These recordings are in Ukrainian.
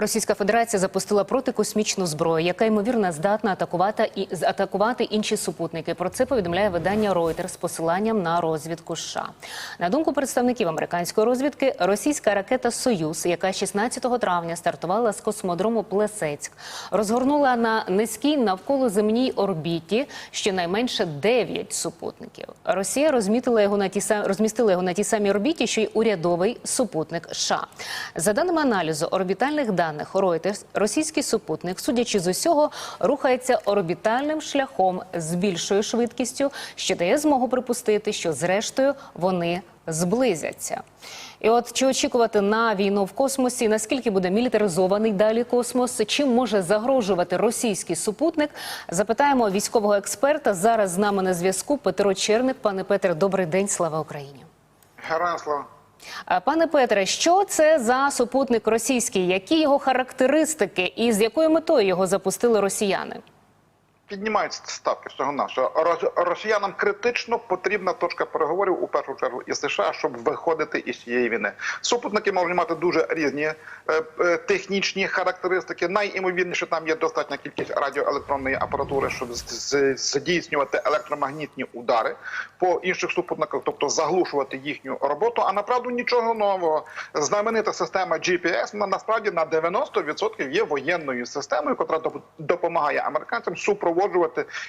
Російська Федерація запустила протикосмічну зброю, яка ймовірно здатна атакувати і атакувати інші супутники. Про це повідомляє видання Reuters з посиланням на розвідку США. На думку представників американської розвідки, російська ракета Союз, яка 16 травня стартувала з космодрому Плесецьк, розгорнула на низькій навколоземній орбіті щонайменше 9 супутників. Росія розмітила його на ті сам- розмістила його на тій самій орбіті, що й урядовий супутник США. За даними аналізу орбітальних даних Reuters, російський супутник, судячи з усього, рухається орбітальним шляхом з більшою швидкістю, що дає змогу припустити, що зрештою вони зблизяться. І от чи очікувати на війну в космосі? Наскільки буде мілітаризований далі космос? Чим може загрожувати російський супутник? Запитаємо військового експерта. Зараз з нами на зв'язку Петро Черник. Пане Петре, добрий день. Слава Україні. Героям слава. Пане Петре, що це за супутник російський? Які його характеристики і з якою метою його запустили росіяни? Піднімаються ставки всього нашого. Росіянам критично потрібна точка переговорів у першу чергу із США, щоб виходити із цієї війни. Супутники можуть мати дуже різні е, е, технічні характеристики. Найімовірніше там є достатня кількість радіоелектронної апаратури, щоб здійснювати електромагнітні удари по інших супутниках, тобто заглушувати їхню роботу. А направду нічого нового. Знаменита система GPS вона насправді на 90% є воєнною системою, яка доп- допомагає американцям супроводжувати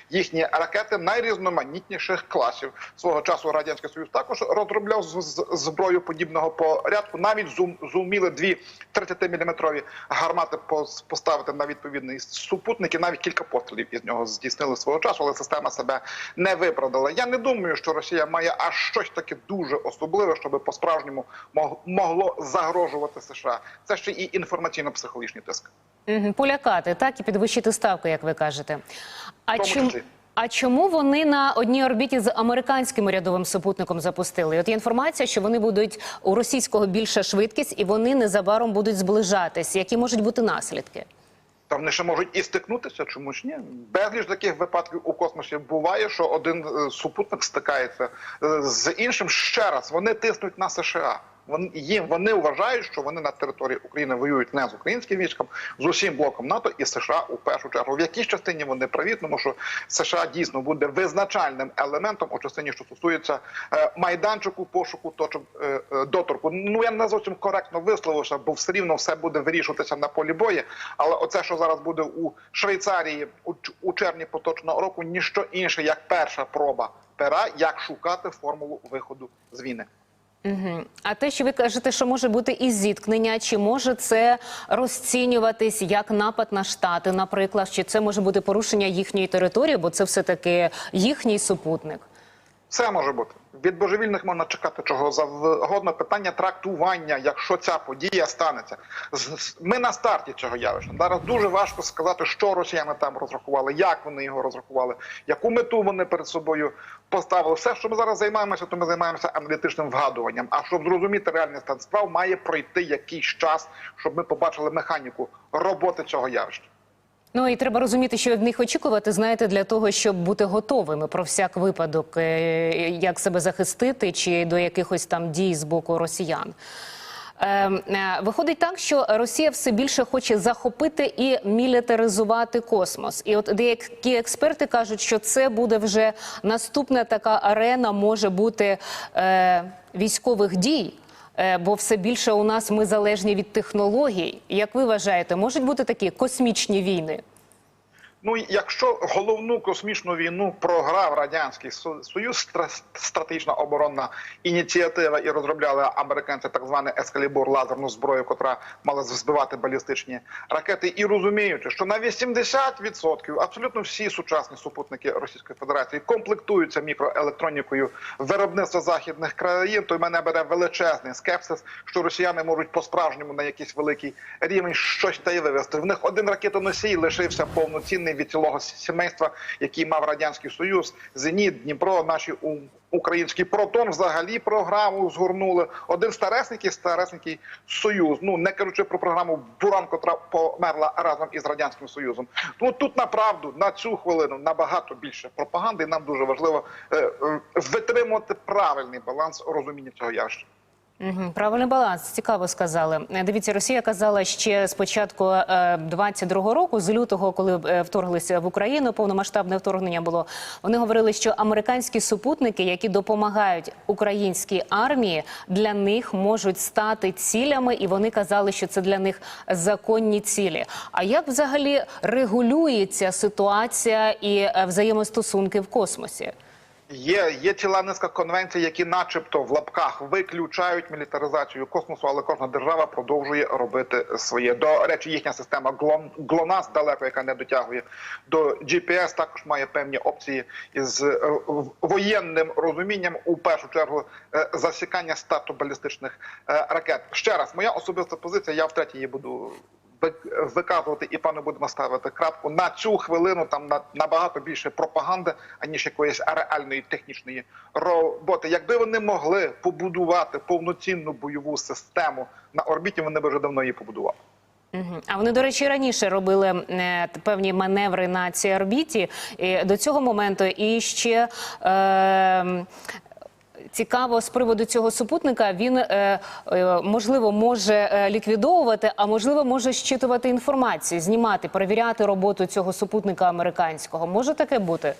їхні ракети найрізноманітніших класів. Свого часу радянський союз також розробляв зброю подібного порядку. Навіть зум зуміли дві 30-мм гармати поставити на відповідний супутник. Навіть кілька пострілів із нього здійснили свого часу, але система себе не виправдала. Я не думаю, що Росія має аж щось таке дуже особливе, щоб по справжньому могло загрожувати США. Це ще і інформаційно-психологічний тиск. Полякати, так і підвищити ставки, як ви кажете. А чому? А чому вони на одній орбіті з американським урядовим супутником запустили? От є інформація, що вони будуть у російського більша швидкість, і вони незабаром будуть зближатись. Які можуть бути наслідки? Та вони ще можуть і стикнутися, чому ж ні? Безліч таких випадків у космосі буває, що один е, супутник стикається е, з іншим. Ще раз вони тиснуть на США. Вони їм вони вважають, що вони на території України воюють не з українським військом, з усім блоком НАТО і США у першу чергу. В якій частині вони праві, тому що США дійсно буде визначальним елементом у частині, що стосується е, майданчику пошуку точок е, е, доторку. Ну я не зовсім коректно висловився, бо все рівно все буде вирішуватися на полі бою. Але оце, що зараз буде у Швейцарії у, червні поточного року, ніщо інше як перша проба пера, як шукати формулу виходу з війни. Угу. А те, що ви кажете, що може бути і зіткнення, чи може це розцінюватись як напад на штати, наприклад, чи це може бути порушення їхньої території, бо це все таки їхній супутник. Все може бути від божевільних можна чекати чого завгодно. Питання трактування, якщо ця подія станеться. Ми на старті цього явища. Зараз дуже важко сказати, що росіяни там розрахували, як вони його розрахували, яку мету вони перед собою поставили. Все, що ми зараз займаємося, то ми займаємося аналітичним вгадуванням. А щоб зрозуміти реальний стан справ, має пройти якийсь час, щоб ми побачили механіку роботи цього явища. Ну і треба розуміти, що від них очікувати, знаєте, для того, щоб бути готовими про всяк випадок, е, як себе захистити, чи до якихось там дій з боку росіян. Е, е, Виходить так, що Росія все більше хоче захопити і мілітаризувати космос. І от деякі експерти кажуть, що це буде вже наступна така арена, може бути е, військових дій. Е, Бо все більше у нас ми залежні від технологій. Як ви вважаєте, можуть бути такі космічні війни? Ну, якщо головну космічну війну програв радянський союз, стра- стратегічна оборонна ініціатива, і розробляли американці так званий ескалібур лазерну зброю, котра мала збивати балістичні ракети, і розуміючи, що на 80% абсолютно всі сучасні супутники Російської Федерації комплектуються мікроелектронікою виробництва західних країн, то мене бере величезний скепсис, що росіяни можуть по-справжньому на якийсь великий рівень щось та й вивести. В них один ракетоносій лишився повноцінний від цілого сімейства, який мав радянський союз, Зеніт, Дніпро, наші українські протон взагалі програму згорнули. Один старесенький, старесенький союз. Ну не кажучи про програму Буран, котра померла разом із радянським союзом. Ну тут направду на цю хвилину набагато більше пропаганди. і Нам дуже важливо е, е, витримувати правильний баланс розуміння цього явища. Правильний баланс, цікаво сказали. Е, Дивіться, Росія казала ще з початку е, 22-го року, з лютого, коли е, вторглися в Україну, повномасштабне вторгнення було. Вони говорили, що американські супутники, які допомагають українській армії, для них можуть стати цілями, і вони казали, що це для них законні цілі. А як взагалі регулюється ситуація і е, взаємостосунки в космосі? Є, є ціла низка конвенцій, які, начебто, в лапках виключають мілітаризацію космосу, але кожна держава продовжує робити своє. До речі, їхня система ГЛОНАСС далеко, яка не дотягує до GPS, також має певні опції із е, воєнним розумінням. У першу чергу е, засікання старту балістичних е, ракет. Ще раз, моя особиста позиція. Я втретє її буду виказувати і пане будемо ставити крапку на цю хвилину. Там на набагато більше пропаганди, аніж якоїсь реальної технічної роботи. Якби вони могли побудувати повноцінну бойову систему на орбіті, вони б вже давно її побудували. А вони, до речі, раніше робили е, певні маневри на цій орбіті е, до цього моменту. І ще е, цікаво з приводу цього супутника. Він е, е, можливо може е, ліквідовувати, а можливо може щитувати інформацію, знімати, перевіряти роботу цього супутника американського. Може таке бути?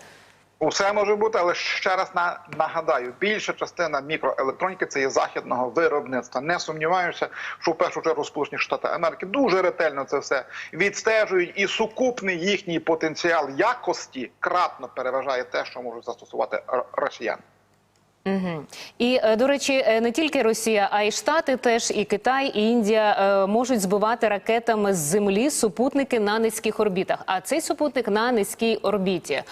Усе може бути, але ще раз на, нагадаю, більша частина мікроелектроніки це є західного виробництва. Не сумніваюся, що в першу чергу Сполучені Штати Америки дуже ретельно це все відстежують, і сукупний їхній потенціал якості кратно переважає те, що можуть застосувати росіяни. Угу. І е, до речі, е, не тільки Росія, а й Штати теж, і Китай, і Індія е, можуть збивати ракетами з землі супутники на низьких орбітах. А цей супутник на низькій орбіті.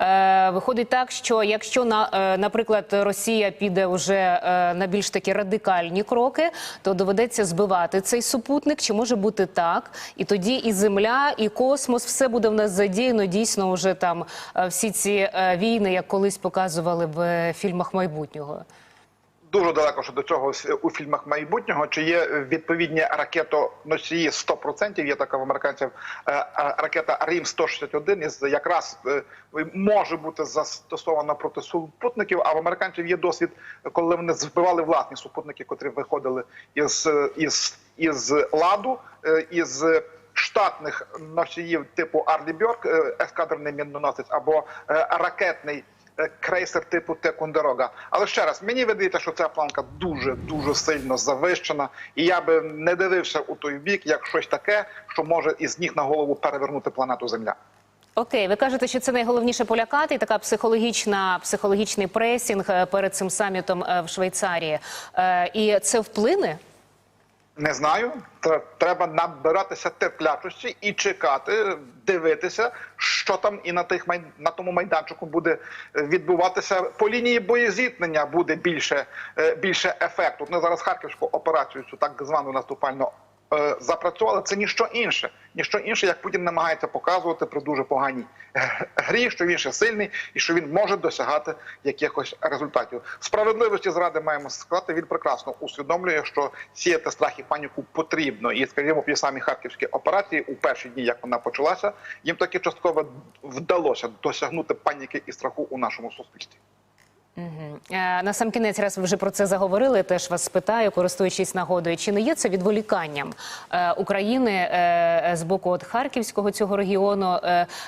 Е, Виходить так, що якщо на е, наприклад Росія піде вже е, на більш такі радикальні кроки, то доведеться збивати цей супутник. Чи може бути так? І тоді і земля, і космос, все буде в нас задіяно. Дійсно, вже там всі ці війни, як колись показували в фільмах майбутнього. Дуже далеко що до цього с- у фільмах майбутнього. Чи є відповідні ракетоносії 100%? Є така в американців е, е, ракета Рім 161 із якраз е, може бути застосована проти супутників. А в американців є досвід, коли вони збивали власні супутники, котрі виходили із, е, із, із ладу е, із. Штатних носіїв типу Арлі Бьорк, е, ескадренний міноносець або е, ракетний е, крейсер типу Текундерога. Але ще раз, мені видається, що ця планка дуже дуже сильно завищена, і я би не дивився у той бік, як щось таке, що може із ніг на голову перевернути планету Земля. Окей, ви кажете, що це найголовніше полякати, і така психологічна психологічний пресінг е, перед цим самітом е, в Швейцарії. Е, І це вплине? Не знаю. Тре- Треба набиратися терплячості і чекати, дивитися, що там і на тих на тому майданчику буде е, відбуватися. По лінії боєзіткнення буде більше, е, більше ефекту. Ми зараз харківську операцію, цю так звану наступальну. Е, Запрацювали це ніщо інше, ніщо інше, як Путін намагається показувати при дуже поганій е, грі, що він ще сильний і що він може досягати якихось результатів. Справедливості зради маємо сказати. Він прекрасно усвідомлює, що сіяти страх і паніку потрібно. І скажімо, ті самі харківські операції у перші дні, як вона почалася, їм таки частково вдалося досягнути паніки і страху у нашому суспільстві. Е, На сам кінець, раз ви вже про це заговорили, теж вас спитаю, користуючись нагодою, чи не є це відволіканням е, України е, з боку от Харківського цього регіону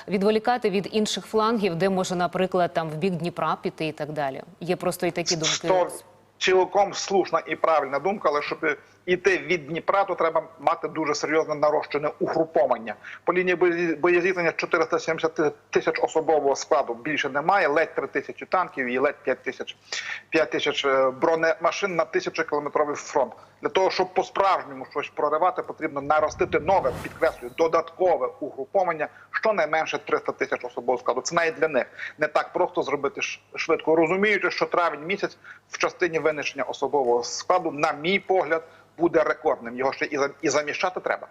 відволікати від інших флангів, де може, наприклад, там в бік Дніпра піти і так далі. Є просто і такі думки. Що цілком слушна і правильна думка, але щоб іти від Дніпра, то треба мати дуже серйозне нарощене угруповання. По лінії боєзіткнення 470 тисяч особового складу більше немає, ледь 3 тисячі танків і ледь 5 тисяч 5 тисяч е, бронемашин на тисячокілометровий фронт. Для того, щоб по-справжньому щось проривати, потрібно наростити нове, підкреслюю, додаткове угруповання, щонайменше 300 тисяч особового складу. Це навіть для них не так просто зробити швидко. Розуміючи, що травень місяць в частині винищення особового складу, на мій погляд, буде рекордним. Його ще і і заміщати треба.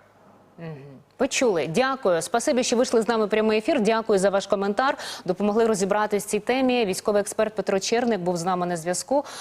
Почули. Дякую. Спасибі, що вийшли з нами прямий ефір. Дякую за ваш коментар. Допомогли розібратись в цій темі. Військовий експерт Петро Черник був з нами на зв'язку.